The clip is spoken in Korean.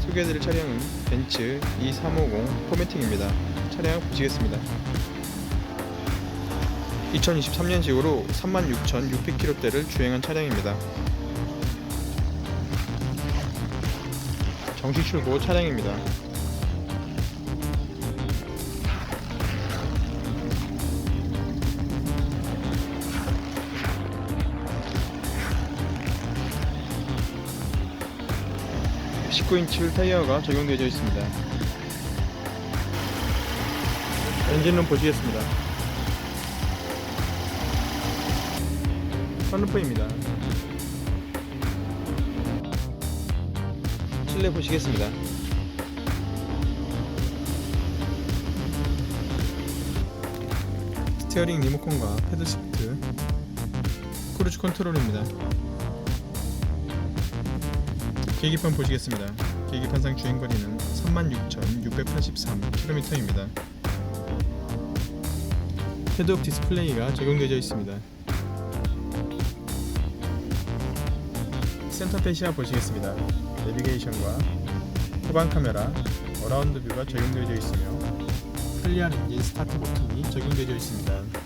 소개해드릴 차량은 벤츠 E350 포매팅입니다. 차량 보시겠습니다. 2023년식으로 36,600km대를 주행한 차량입니다. 정식 출고 차량입니다. (19인치) 휠 타이어가 적용되어 있습니다. 엔진룸 보시겠습니다. 선루프입니다. 실내 보시겠습니다. 스티어링 리모컨과 패드 시프트 크루즈 컨트롤입니다 계기판 보시겠습니다 계기판상 주행거리는 36,683km입니다 헤드업 디스플레이가 적용되어 있습니다 센터 페시아 보시겠습니다. 내비게이션과 후방 카메라, 어라운드 뷰가 적용되어 있으며 클리어 엔진 스타트 버튼이 적용되어 있습니다.